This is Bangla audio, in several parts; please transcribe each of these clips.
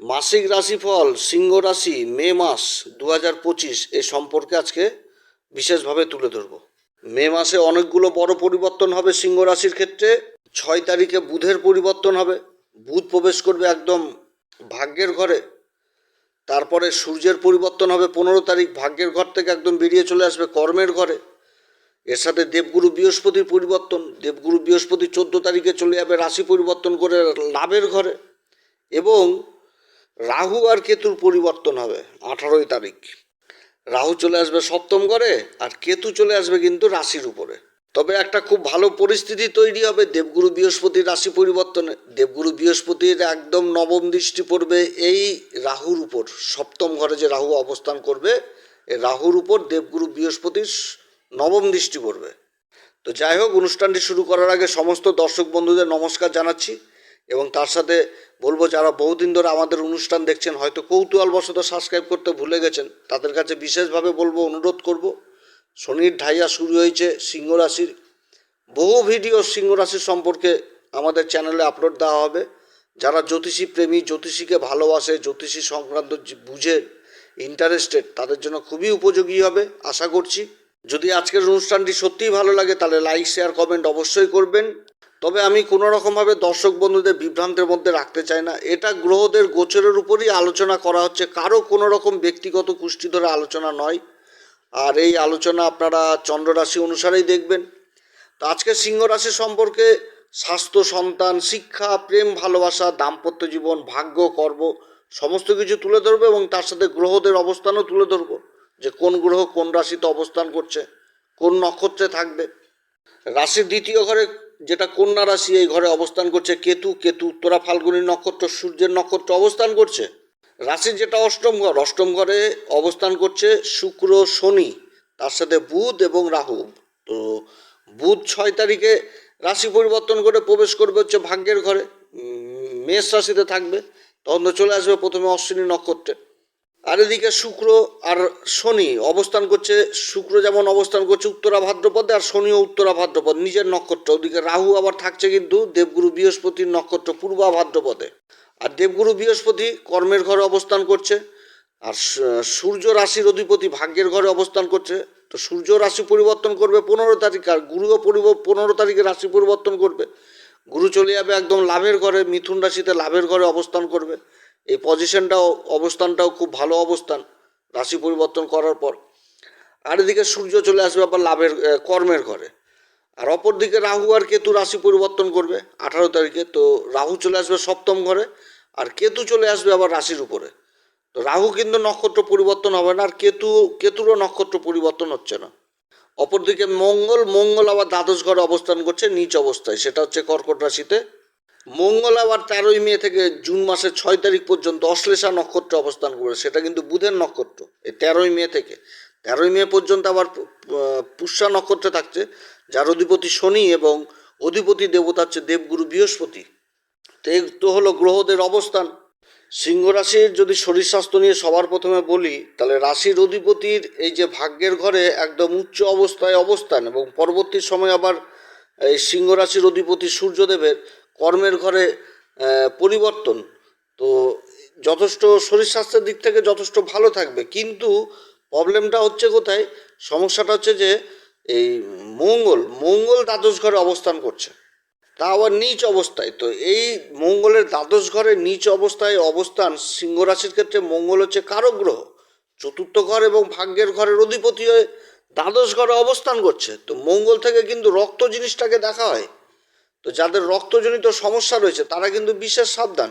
মাসিক রাশিফল, সিংহ রাশি, মে মাস দু হাজার পঁচিশ এ সম্পর্কে আজকে বিশেষভাবে তুলে ধরব। মে মাসে অনেকগুলো বড় পরিবর্তন হবে সিংহ রাশির ক্ষেত্রে। ছয় তারিখে বুধের পরিবর্তন হবে। বুধ প্রবেশ করবে একদম ভাগ্যের ঘরে। তারপরে সূর্যের পরিবর্তন হবে পনেরো তারিখ, ভাগ্যের ঘর থেকে একদম বেরিয়ে চলে আসবে কর্মের ঘরে। এর সাথে দেবগুরু বৃহস্পতির পরিবর্তন, দেবগুরু বৃহস্পতি চোদ্দ তারিখে চলে যাবে রাশি পরিবর্তন করে লাভের ঘরে। এবং রাহু আর কেতুর পরিবর্তন হবে, আঠারোই তারিখ। রাহু চলে আসবে সপ্তম ঘরে আর কেতু চলে আসবে কিন্তু রাশির উপরে। তবে একটা খুব ভালো পরিস্থিতি তৈরি হবে, দেবগুরু বৃহস্পতির রাশি পরিবর্তনে। দেবগুরু বৃহস্পতির একদম নবম দৃষ্টি পড়বে এই রাহুর উপর। সপ্তম ঘরে যে রাহু অবস্থান করবে এই রাহুর উপর দেবগুরু বৃহস্পতির নবম দৃষ্টি পড়বে। তো যাই হোক, অনুষ্ঠানটি শুরু করার আগে সমস্ত দর্শক বন্ধুদের নমস্কার জানাচ্ছি। এবং তার সাথে বলব যারা বহুদিন ধরে আমাদের অনুষ্ঠান দেখছেন, হয়তো কৌতূহলবশত সাবস্ক্রাইব করতে ভুলে গেছেন, তাদের কাছে বিশেষভাবে বলব, অনুরোধ করব, শনির ঢাইয়া শুরু হয়েছে সিংহ রাশির। বহু ভিডিও সিংহ রাশির সম্পর্কে আমাদের চ্যানেলে আপলোড দেওয়া হবে। যারা জ্যোতিষী প্রেমী, জ্যোতিষীকে ভালোবাসে, জ্যোতিষী সংক্রান্ত বুঝে ইন্টারেস্টেড তাদের জন্য খুবই উপযোগী হবে, আশা করছি। যদি আজকের অনুষ্ঠানটি সত্যিই ভালো লাগে, তাহলে লাইক শেয়ার কমেন্ট অবশ্যই করবেন। তবে আমি কোনো রকমভাবে দর্শক বন্ধুদের বিভ্রান্তের মধ্যে রাখতে চাই না। এটা গ্রহদের গোচরের উপরই আলোচনা করা হচ্ছে। কারও কোনো রকম ব্যক্তিগত কুষ্টি ধরে আলোচনা নয়। আর এই আলোচনা আপনারা চন্দ্র রাশি অনুসারেই দেখবেন। তো আজকে সিংহ রাশি সম্পর্কে স্বাস্থ্য, সন্তান, শিক্ষা, প্রেম, ভালোবাসা, দাম্পত্য জীবন, ভাগ্য, কর্ম সমস্ত কিছু তুলে ধরবো এবং তার সাথে গ্রহদের অবস্থানও তুলে ধরবো যে কোন গ্রহ কোন রাশিতে অবস্থান করছে, কোন নক্ষত্রে থাকবে। রাশির দ্বিতীয় ঘরে যেটা কন্যা রাশি এই ঘরে অবস্থান করছে, কেতু কেতু, উত্তরা, ফাল্গুনী নক্ষত্র, সূর্যের নক্ষত্র অবস্থান করছে। রাশির যেটা অষ্টম ঘর, অষ্টম ঘরে অবস্থান করছে শুক্র, শনি, তার সাথে বুধ এবং রাহু। তো বুধ ছয় তারিখে রাশি পরিবর্তন করে প্রবেশ করবে হচ্ছে ভাগ্যের ঘরে মেষ রাশিতে থাকবে। তখন চলে আসবে প্রথমে অশ্বিনী নক্ষত্রে। আর এদিকে শুক্র আর শনি অবস্থান করছে, শুক্র যেমন অবস্থান করছে উত্তরা ভাদ্রপদে আর শনিও উত্তরা ভাদ্রপদ, নিজের নক্ষত্র। ওদিকে রাহু আবার থাকছে কিন্তু দেবগুরু বৃহস্পতির নক্ষত্র পূর্বা ভাদ্রপদে। আর দেবগুরু বৃহস্পতি কর্মের ঘরে অবস্থান করছে, আর সূর্য রাশির অধিপতি ভাগ্যের ঘরে অবস্থান করছে। তো সূর্য রাশি পরিবর্তন করবে পনেরো তারিখ, আর গুরুও পরিব, পনেরো তারিখে রাশি পরিবর্তন করবে। গুরু চলে যাবে একদম লাভের ঘরে, মিথুন রাশিতে লাভের ঘরে অবস্থান করবে। এই পজিশনটাও অবস্থানটাও খুব ভালো অবস্থান, রাশি পরিবর্তন করার পর। আর এদিকে সূর্য চলে আসবে আবার লাভের কর্মের ঘরে। আর অপরদিকে রাহু আর কেতু রাশি পরিবর্তন করবে, আঠারো তারিখে। তো রাহু চলে আসবে সপ্তম ঘরে, আর কেতু চলে আসবে আবার রাশির উপরে। তো রাহু কিন্তু নক্ষত্র পরিবর্তন হবে না, আর কেতু, কেতুরও নক্ষত্র পরিবর্তন হচ্ছে না। অপরদিকে মঙ্গল মঙ্গল আবার দ্বাদশ ঘরে অবস্থান করছে, নিচ অবস্থায়। সেটা হচ্ছে কর্কট রাশিতে। মঙ্গল আবার তেরোই মে থেকে জুন মাসের ছয় তারিখ পর্যন্ত অশ্লেষা নক্ষত্রে অবস্থান করবে সেটা কিন্তু বুধের নক্ষত্র, এই তেরোই মে থেকে। তেরোই মে পর্যন্ত আবার পুষ্যা নক্ষত্রে থাকছে, যার অধিপতি শনি এবং অধিপতি দেবতা হচ্ছে দেবগুরু বৃহস্পতি। তো এই তো হলো গ্রহদের অবস্থান। সিংহ রাশির যদি শরীর স্বাস্থ্য নিয়ে সবার প্রথমে বলি, তাহলে রাশির অধিপতির এই যে ভাগ্যের ঘরে একদম উচ্চ অবস্থায় অবস্থান এবং পরবর্তী সময় আবার এই সিংহ রাশির অধিপতি সূর্যদেবের কর্মের ঘরে পরিবর্তন। তো যথেষ্ট শরীর স্বাস্থ্যের দিক থেকে যথেষ্ট ভালো থাকবে। কিন্তু প্রবলেমটা হচ্ছে কোথায়? সমস্যাটা হচ্ছে যে, এই মঙ্গল মঙ্গল দ্বাদশ ঘরে অবস্থান করছে। তা আবার নিচ অবস্থায়। তো এই মঙ্গলের দ্বাদশ ঘরে নিচ অবস্থায় অবস্থান সিংহ রাশির ক্ষেত্রে মঙ্গল হচ্ছে কারক গ্রহ। চতুর্থ ঘর এবং ভাগ্যের ঘরের অধিপতি হয়ে দ্বাদশ ঘরে অবস্থান করছে। তো মঙ্গল থেকে কিন্তু রক্ত জিনিসটাকে দেখা হয়। তো যাদের রক্তজনিত সমস্যা রয়েছে, তারা কিন্তু বিশেষ সাবধান।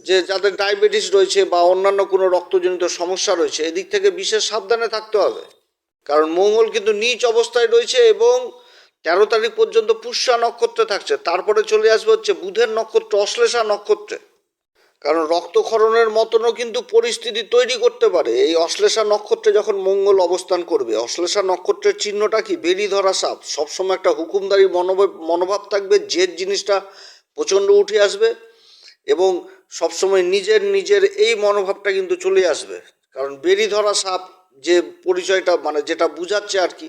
যে যাদের ডায়াবেটিস রয়েছে বা অন্যান্য কোনো রক্তজনিত সমস্যা রয়েছে, এদিক থেকে বিশেষ সাবধানে থাকতে হবে। কারণ মঙ্গল কিন্তু নিচ অবস্থায় রয়েছে এবং তেরো তারিখ পর্যন্ত পুষ্যা নক্ষত্রে থাকছে। তারপরে চলে আসবে হচ্ছে বুধের নক্ষত্র, অশ্লেষা নক্ষত্রে। কারণ রক্তক্ষরণের মতনও কিন্তু পরিস্থিতি তৈরি করতে পারে। এই অশ্লেষা নক্ষত্রে যখন মঙ্গল অবস্থান করবে, অশ্লেষা নক্ষত্রের চিহ্নটা কি? বেরি ধরা সাপ। সবসময় একটা হুকুমদারি মনোভাব থাকবে, জেদ জিনিসটা প্রচণ্ড উঠে আসবে এবং সবসময় নিজের নিজের এই মনোভাবটা কিন্তু চলে আসবে। কারণ বেরি ধরা সাপ যে পরিচয়টা মানে যেটা বুঝাচ্ছে আর কি,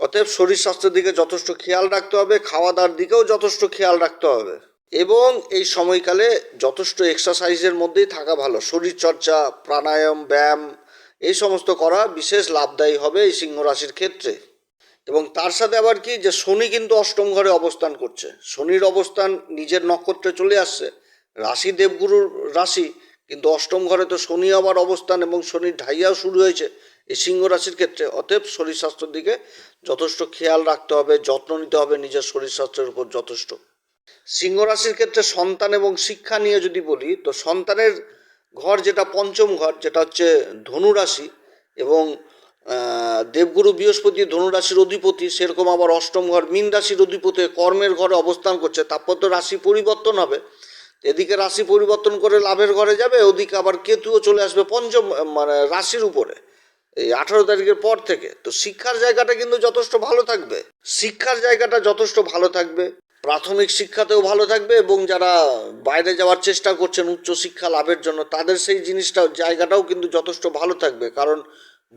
অতএব শরীর স্বাস্থ্যের দিকে যথেষ্ট খেয়াল রাখতে হবে, খাওয়া দাওয়ার দিকেও যথেষ্ট খেয়াল রাখতে হবে। এবং এই সময়কালে যথেষ্ট এক্সারসাইজের মধ্যেই থাকা ভালো। শরীরচর্চা, প্রাণায়াম, ব্যায়াম, এই সমস্ত করা বিশেষ লাভদায়ী হবে এই সিংহ রাশির ক্ষেত্রে। এবং তার সাথে আবার কি যে শনি কিন্তু অষ্টম ঘরে অবস্থান করছে। শনির অবস্থান নিজের নক্ষত্রে চলে আসছে। রাশি দেবগুরুর রাশি, কিন্তু অষ্টম ঘরে তো শনি আবার অবস্থান এবং শনির ঢাইয়াও শুরু হয়েছে এই সিংহ রাশির ক্ষেত্রে। অতএব শরীর স্বাস্থ্যের দিকে যথেষ্ট খেয়াল রাখতে হবে, যত্ন নিতে হবে, নিজের শরীর স্বাস্থ্যের উপর যথেষ্ট। সিংহ রাশির ক্ষেত্রে সন্তান এবং শিক্ষা নিয়ে যদি বলি, তো সন্তানের ঘর যেটা পঞ্চম ঘর, যেটা হচ্ছে ধনু রাশি এবং দেবগুরু বৃহস্পতি ধনুরাশির অধিপতি, সেরকম আবার অষ্টম ঘর মীন রাশির অধিপতি কর্মের ঘরে অবস্থান করছে তারপর তো রাশি পরিবর্তন হবে। এদিকে রাশি পরিবর্তন করে লাভের ঘরে যাবে, ওদিকে আবার কেতুও চলে আসবে পঞ্চম মানে রাশির উপরে, এই আঠারো তারিখের পর থেকে। তো শিক্ষার জায়গাটা কিন্তু যথেষ্ট ভালো থাকবে। শিক্ষার জায়গাটা যথেষ্ট ভালো থাকবে। প্রাথমিক শিক্ষাতেও ভালো থাকবে এবং যারা বাইরে যাওয়ার চেষ্টা করছেন উচ্চ শিক্ষা লাভের জন্য, তাদের সেই জিনিসটা জায়গাটাও কিন্তু যথেষ্ট ভালো থাকবে। কারণ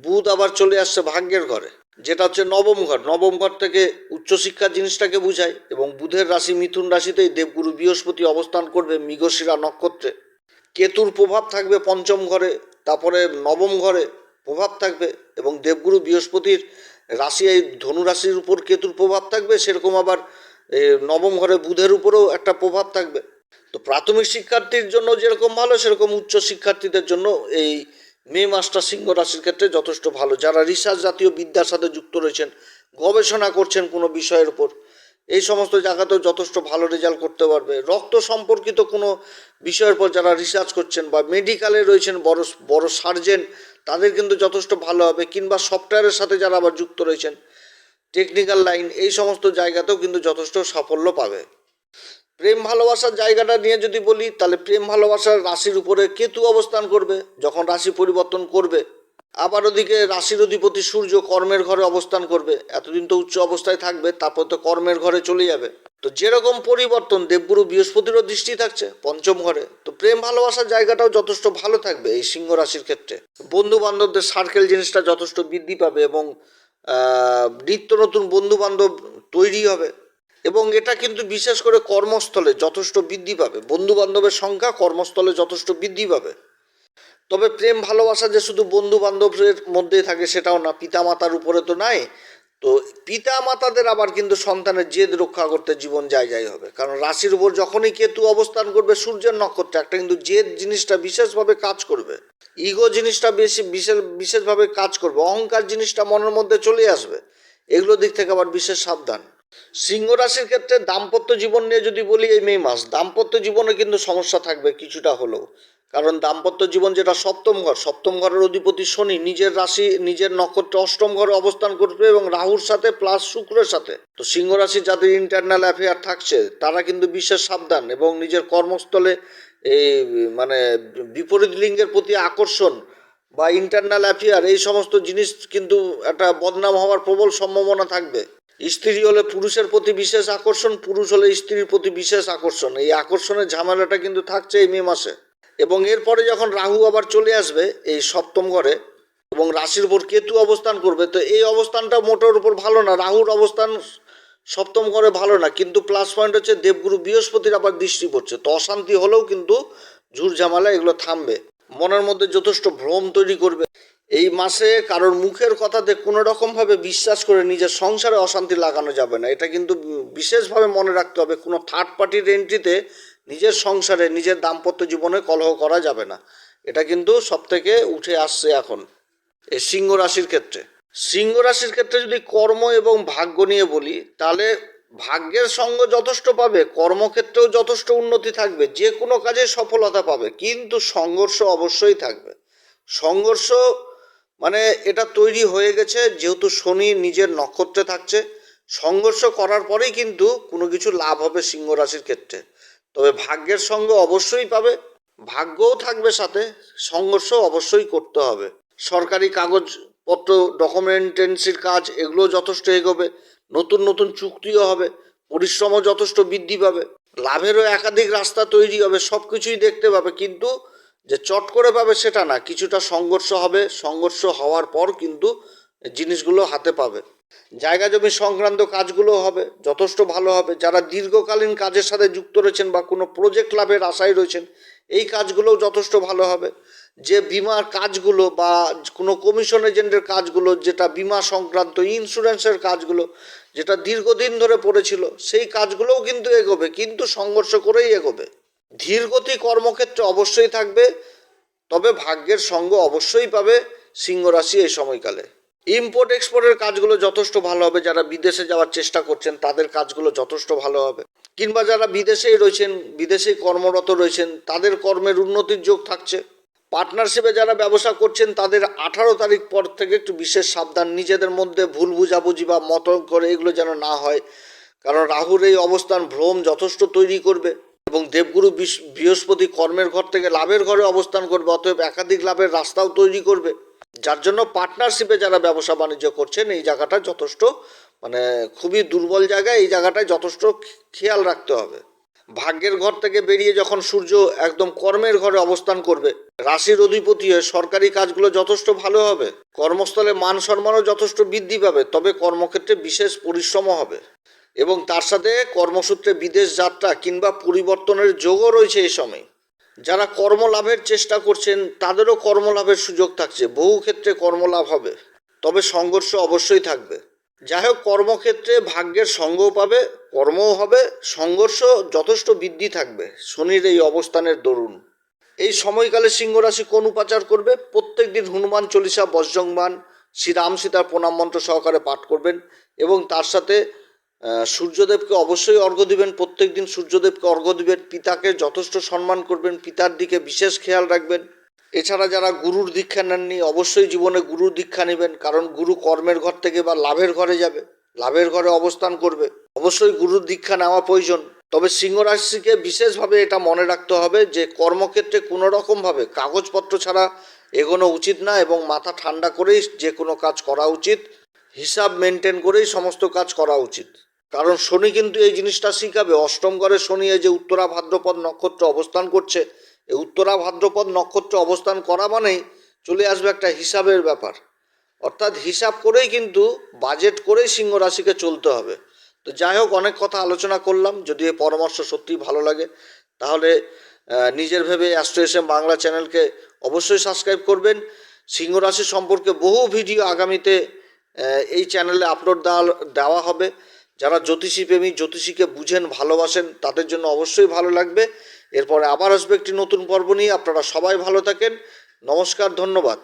বুধ আবার চলে আসছে ভাগ্যের ঘরে। যেটা হচ্ছে নবম ঘর। নবম ঘর থেকে উচ্চশিক্ষা জিনিসটাকে বুঝায় এবং বুধের রাশি মিথুন রাশিতেই দেবগুরু বৃহস্পতি অবস্থান করবে মৃগশিরা নক্ষত্রে। কেতুর প্রভাব থাকবে পঞ্চম ঘরে, তারপরে নবম ঘরে প্রভাব থাকবে এবং দেবগুরু বৃহস্পতির রাশি এই ধনু রাশির উপর কেতুর প্রভাব থাকবে, সেরকম আবার নবম ঘরে বুধের উপরেও একটা প্রভাব থাকবে। তো প্রাথমিক শিক্ষার্থীর জন্য যেরকম ভালো, সেরকম উচ্চ শিক্ষার্থীদের জন্য এই মে মাসটা সিংহ রাশির ক্ষেত্রে যথেষ্ট ভালো। যারা রিসার্চ জাতীয় বিদ্যার সাথে যুক্ত রয়েছেন, গবেষণা করছেন কোনো বিষয়ের উপর, এই সমস্ত জায়গাতেও যথেষ্ট ভালো রেজাল্ট করতে পারবে। রক্ত সম্পর্কিত কোনো বিষয়ের পর যারা রিসার্চ করছেন বা মেডিকেলে রয়েছেন বড় বড় সার্জেন, তাদের কিন্তু যথেষ্ট ভালো হবে। কিংবা সফটওয়্যারের সাথে যারা আবার যুক্ত রয়েছেন টেকনিক্যাল লাইন এই সমস্ত জায়গাতেও কিন্তু যথেষ্ট সাফল্য পাবে। প্রেম ভালোবাসার জায়গাটা নিয়ে যদি বলি, তাহলে প্রেম ভালোবাসার রাশির উপরে কেতু অবস্থান করবে, যখন রাশি পরিবর্তন করবে। আবার ওদিকে রাশির অধিপতি সূর্য কর্মের ঘরে অবস্থান করবে। এতদিন তো উচ্চ অবস্থায় থাকবে, তারপর তো কর্মের ঘরে চলে যাবে। তো যেরকম পরিবর্তন, দেবগুরু বৃহস্পতিরও দৃষ্টি থাকছে, পঞ্চম ঘরে। তো প্রেম ভালোবাসার জায়গাটাও যথেষ্ট ভালো থাকবে এই সিংহ রাশির ক্ষেত্রে। বন্ধু বান্ধবদের সার্কেল জিনিসটা যথেষ্ট বৃদ্ধি পাবে এবং নিত্য নতুন বন্ধু বান্ধব তৈরি হবে। এবং এটা কিন্তু বিশেষ করে কর্মস্থলে যথেষ্ট বৃদ্ধি পাবে। বন্ধু বান্ধবের সংখ্যা কর্মস্থলে যথেষ্ট বৃদ্ধি পাবে। তবে প্রেম ভালোবাসা যে শুধু বন্ধু বান্ধবের মধ্যেই থাকে সেটাও না, পিতামাতার উপরে তো নাই। তো পিতা মাতাদের আবার কিন্তু সন্তানের জেদ রক্ষা করতে জীবন জায়গায় হবে। কারণ রাশির উপর যখনই কেতু অবস্থান করবে, সূর্যের নক্ষত্রে একটা কিন্তু জেদ জিনিসটা বিশেষভাবে কাজ করবে। ইগো জিনিসটা বেশি বিশেষ, বিশেষভাবে কাজ করবে। অহংকার জিনিসটা মনের মধ্যে চলে আসবে। এগুলো দিক থেকে আবার বিশেষ সাবধান। সিংহ রাশির ক্ষেত্রে দাম্পত্য জীবন নিয়ে যদি বলি, এই মে মাস, দাম্পত্য জীবনে কিন্তু সমস্যা থাকবে কিছুটা হলেও। কারণ দাম্পত্য জীবন যেটা সপ্তম ঘর, সপ্তম ঘরের অধিপতি শনি নিজের রাশি, নিজের নক্ষত্রে অষ্টম ঘরে অবস্থান করবে এবং রাহুর সাথে প্লাস শুক্রের সাথে। তো সিংহ রাশি যাদের ইন্টারনাল অ্যাফেয়ার থাকছে, তারা কিন্তু বিশেষ সাবধান এবং নিজের কর্মস্থলে এই মানে বিপরীত লিঙ্গের প্রতি আকর্ষণ বা ইন্টারনাল অ্যাফেয়ার এই সমস্ত জিনিস কিন্তু একটা বদনাম হওয়ার প্রবল সম্ভাবনা থাকবে। স্ত্রী হলে পুরুষের প্রতি বিশেষ আকর্ষণ, পুরুষ হলে স্ত্রীর প্রতি বিশেষ আকর্ষণ। এই আকর্ষণের ঝামেলাটা কিন্তু থাকছে এই মে মাসে। এবং এরপরে যখন রাহু আবার চলে আসবে, এই সপ্তম ঘরে, এবং রাশির উপর কেতু অবস্থান করবে, তো এই অবস্থানটা মোটর উপর ভালো না। রাহুর অবস্থান সপ্তম ঘরে ভালো না, কিন্তু প্লাস পয়েন্ট হচ্ছে দেবগুরু বৃহস্পতির আবার দৃষ্টি পড়ছে। তো অশান্তি হলেও কিন্তু ঝুর ঝামেলা এগুলো থামবে। মনের মধ্যে যথেষ্ট ভ্রম তৈরি করবে। এই মাসে কারোর মুখের কথাতে কোনো রকমভাবে বিশ্বাস করে নিজের সংসারে অশান্তি লাগানো যাবে না। এটা কিন্তু বিশেষভাবে মনে রাখতে হবে। কোনো থার্ড পার্টির এন্ট্রিতে নিজের সংসারে, নিজের দাম্পত্য জীবনে কলহ করা যাবে না। এটা কিন্তু সব থেকে উঠে আসছে এখন, এই সিংহ রাশির ক্ষেত্রে। সিংহ রাশির ক্ষেত্রে যদি কর্ম এবং ভাগ্য নিয়ে বলি, তাহলে ভাগ্যের সঙ্গ যথেষ্ট পাবে, কর্মক্ষেত্রেও যথেষ্ট উন্নতি থাকবে, যে কোনো কাজে সফলতা পাবে, কিন্তু সংঘর্ষ অবশ্যই থাকবে। সংঘর্ষ মানে এটা তৈরি হয়ে গেছে, যেহেতু শনি নিজের নক্ষত্রে থাকছে, সংঘর্ষ করার পরেই কিন্তু কোনো কিছু লাভ হবে সিংহ রাশির ক্ষেত্রে। তবে ভাগ্যের সঙ্গে অবশ্যই পাবে, ভাগ্যও থাকবে সাথে সংঘর্ষ অবশ্যই করতে হবে। সরকারি কাগজপত্র, ডকুমেন্টেন্সির কাজ এগুলো যথেষ্ট এগোবে, নতুন নতুন চুক্তিও হবে, পরিশ্রমও যথেষ্ট বৃদ্ধি পাবে, লাভেরও একাধিক রাস্তা তৈরি হবে সব কিছুই দেখতে পাবে, কিন্তু যে চট করে পাবে সেটা না, কিছুটা সংঘর্ষ হবে, সংঘর্ষ হওয়ার পর কিন্তু জিনিসগুলো হাতে পাবে। জায়গা জমি সংক্রান্ত কাজগুলো হবে, যথেষ্ট ভালো হবে। যারা দীর্ঘকালীন কাজের সাথে যুক্ত রয়েছেন বা কোনো প্রজেক্ট লাভের আশায় রয়েছেন, এই কাজগুলোও যথেষ্ট ভালো হবে। যে বিমার কাজগুলো বা কোনো কমিশন এজেন্টের কাজগুলো, যেটা বিমা সংক্রান্ত ইন্স্যুরেন্সের কাজগুলো, যেটা দীর্ঘদিন ধরে পড়েছিল, সেই কাজগুলোও কিন্তু এগোবে, কিন্তু সংঘর্ষ করেই এগোবে। ধীরগতি কর্মক্ষেত্রে অবশ্যই থাকবে, তবে ভাগ্যের সঙ্গ অবশ্যই পাবে সিংহ রাশি এই সময়কালে। ইম্পোর্ট এক্সপোর্টের কাজগুলো যথেষ্ট ভালো হবে। যারা বিদেশে যাওয়ার চেষ্টা করছেন, তাদের কাজগুলো যথেষ্ট ভালো হবে। কিংবা যারা বিদেশেই রয়েছেন বিদেশেই কর্মরত রয়েছেন, তাদের কর্মের উন্নতির যোগ থাকছে। পার্টনারশিপে যারা ব্যবসা করছেন, তাদের আঠারো তারিখ পর থেকে একটু বিশেষ সাবধান। নিজেদের মধ্যে ভুল বুঝাবুঝি বা মত করে এগুলো যেন না হয়। কারণ রাহুর এই অবস্থান ভ্রম যথেষ্ট তৈরি করবে এবং দেবগুরু বৃহস্পতি কর্মের ঘর থেকে লাভের ঘরে অবস্থান করবে, অতএব একাধিক লাভের রাস্তাও তৈরি করবে। যার জন্য পার্টনারশিপে যারা ব্যবসা বাণিজ্য করছেন, এই জায়গাটা যথেষ্ট মানে খুবই দুর্বল জায়গা, এই জায়গাটায় যথেষ্ট খেয়াল রাখতে হবে। ভাগ্যের ঘর থেকে বেরিয়ে যখন সূর্য একদম কর্মের ঘরে অবস্থান করবে, রাশির অধিপতি হয়ে সরকারি কাজগুলো যথেষ্ট ভালো হবে, কর্মস্থলে মান সম্মানও যথেষ্ট বৃদ্ধি পাবে, তবে কর্মক্ষেত্রে বিশেষ পরিশ্রমও হবে। এবং তার সাথে কর্মসূত্রে বিদেশ যাত্রা কিংবা পরিবর্তনের যোগও রয়েছে এই সময়। যারা কর্মলাভের চেষ্টা করছেন, তাদেরও কর্মলাভের সুযোগ থাকছে। বহু ক্ষেত্রে কর্মলাভ হবে, তবে সংঘর্ষ অবশ্যই থাকবে। যাই হোক, কর্মক্ষেত্রে ভাগ্যের সঙ্গও পাবে, কর্মও হবে, সংঘর্ষ যথেষ্ট বৃদ্ধি থাকবে। শনির এই অবস্থানের দরুন। এই সময়কালে সিংহ রাশি কোন উপাচার করবে? প্রত্যেক দিন হনুমান চল্লিশা বজ্রংবান শ্রীরাম সীতার প্রণাম মন্ত্র সহকারে পাঠ করবেন এবং তার সাথে সূর্যদেবকে অবশ্যই অর্ঘ্য দিবেন। প্রত্যেক দিন সূর্যদেবকে অর্ঘ্য দিবেন। পিতাকে যথেষ্ট সম্মান করবেন। পিতার দিকে বিশেষ খেয়াল রাখবেন। এছাড়া যারা গুরুর দীক্ষা নেননি, অবশ্যই জীবনে গুরুর দীক্ষা নেবেন। কারণ গুরু কর্মের ঘর থেকে বা লাভের ঘরে যাবে। লাভের ঘরে অবস্থান করবে। অবশ্যই গুরুর দীক্ষা নেওয়া প্রয়োজন। তবে সিংহ রাশিকে বিশেষভাবে এটা মনে রাখতে হবে যে, কর্মক্ষেত্রে কোনো রকমভাবে কাগজপত্র ছাড়া এগোনো উচিত না এবং মাথা ঠান্ডা করেই যে কোনো কাজ করা উচিত। হিসাব মেনটেন করেই সমস্ত কাজ করা উচিত। কারণ শনি কিন্তু এই জিনিসটা শিখাবে। অষ্টম ঘরে শনি এই যে উত্তরা ভাদ্রপদ নক্ষত্র অবস্থান করছে, এই উত্তরা ভাদ্রপদ নক্ষত্র অবস্থান করা মানেই চলে আসবে একটা হিসাবের ব্যাপার। অর্থাৎ হিসাব করেই কিন্তু বাজেট করেই সিংহ রাশিকে চলতে হবে। তো যাই হোক, অনেক কথা আলোচনা করলাম, যদি এই পরামর্শ সত্যিই ভালো লাগে, তাহলে নিজের ভেবে অ্যাস্ট্রোএসএম বাংলা চ্যানেলকে অবশ্যই সাবস্ক্রাইব করবেন। সিংহ রাশি সম্পর্কে বহু ভিডিও আগামীতে এই চ্যানেলে আপলোড দেওয়া দেওয়া হবে। যারা জ্যোতিষী প্রেমী, জ্যোতিষীকে বুঝেন, ভালোবাসেন, তাদের জন্য অবশ্যই ভালো লাগবে। এরপরে আবার আসবে একটি নতুন পর্ব নিয়ে। আপনারা সবাই ভালো থাকেন। নমস্কার, ধন্যবাদ।